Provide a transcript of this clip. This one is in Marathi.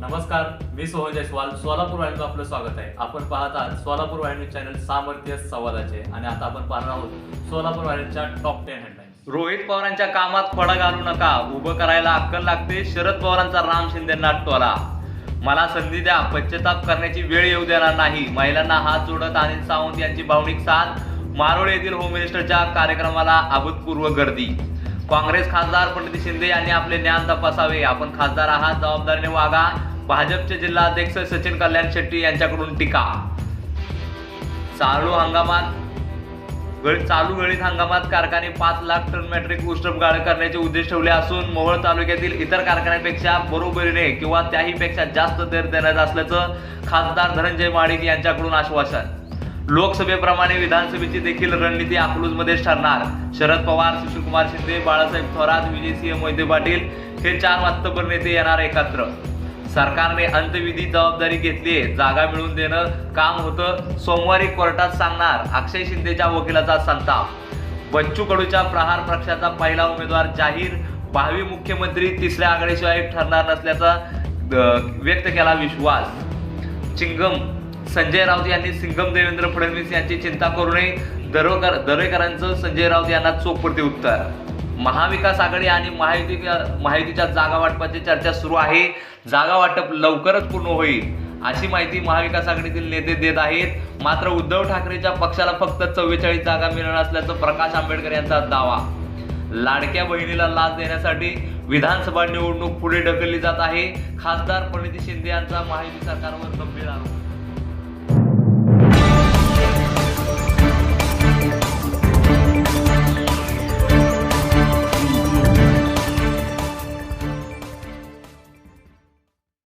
नमस्कार मी सोहन जयस्वाल सोलापूर वाहिनीचं आपलं स्वागत आहे. आपण पाहत आहात सोलापूर वाहिनी चॅनल सामर्थ्य संवादाचे आणि आता आपण पाहणार आहोत सोलापूर वाहिनीच्या टॉप टेन हेडलाईन्स रोहित पवारांच्या कामात फळा घालू नका उभं करायला अक्कल लागते शरद पवारांचा राम शिंदेना टोला. मला संधी द्या पश्चाताप करण्याची वेळ येऊ देणार नाही. महिलांना हात जोडत अनिल सावंत यांची भावनिक साथ. मारोळ येथील होम मिनिस्टरच्या कार्यक्रमाला अभूतपूर्व गर्दी. काँग्रेस खासदार पंडित शिंदे यांनी आपले ज्ञान तपासावे. आपण खासदार आहात जबाबदारीने वागा. भाजपचे जिल्हाध्यक्ष सचिन कल्याण शेट्टी यांच्याकडून टीका. चालू हंगामात चालू गळीत हंगामात कारखाने पाच लाख टन मॅट्रिक उष्णप गाळ करण्याचे उद्देश ठेवले असून मोहोळ तालुक्यातील इतर कारखान्यांपेक्षा बरोबरीने किंवा त्याहीपेक्षा जास्त दर देण्यात असल्याचं खासदार धनंजय माडिक यांच्याकडून आश्वासन. लोकसभेप्रमाणे विधानसभेची देखील रणनीती अकलूजमध्येच ठरणार. शरद पवार सुशीलकुमार शिंदे बाळासाहेब थोरात विजयसिंह मोहिते पाटील हे चार मातबर नेते येणार एकत्र. सरकारने अंतविधी जबाबदारी घेतली जागा मिळवून देणं काम होतं. सोमवारी कोर्टात सांगणार अक्षय शिंदेच्या वकिलाचा संताप. बच्चू कडूच्या प्रहार पक्षाचा पहिला उमेदवार जाहीर. भावी मुख्यमंत्री तिसऱ्या आघाडीशिवाय ठरणार नसल्याचा व्यक्त केला विश्वास. चिंगम संजय राऊत यांनी सिंगम देवेंद्र फडणवीस यांची चिंता करू नये. दरोकर दरेकरांचं संजय राऊत यांना चोख प्रत्युत्तर महाविकास आघाडी आणि महायुती महायुतीच्या जागा वाटपाची चर्चा सुरू आहे. जागा वाटप लवकरच पूर्ण होईल अशी माहिती महाविकास आघाडीतील नेते देत आहेत. मात्र उद्धव ठाकरेच्या पक्षाला फक्त चव्वेचाळीस जागा मिळणार असल्याचं प्रकाश आंबेडकर यांचा दावा. लाडक्या बहिणीला लाच देण्यासाठी विधानसभा निवडणूक पुढे ढकलली जात आहे. खासदार प्रणिती शिंदे यांचा महायुती सरकारवर गंभीर आरोप.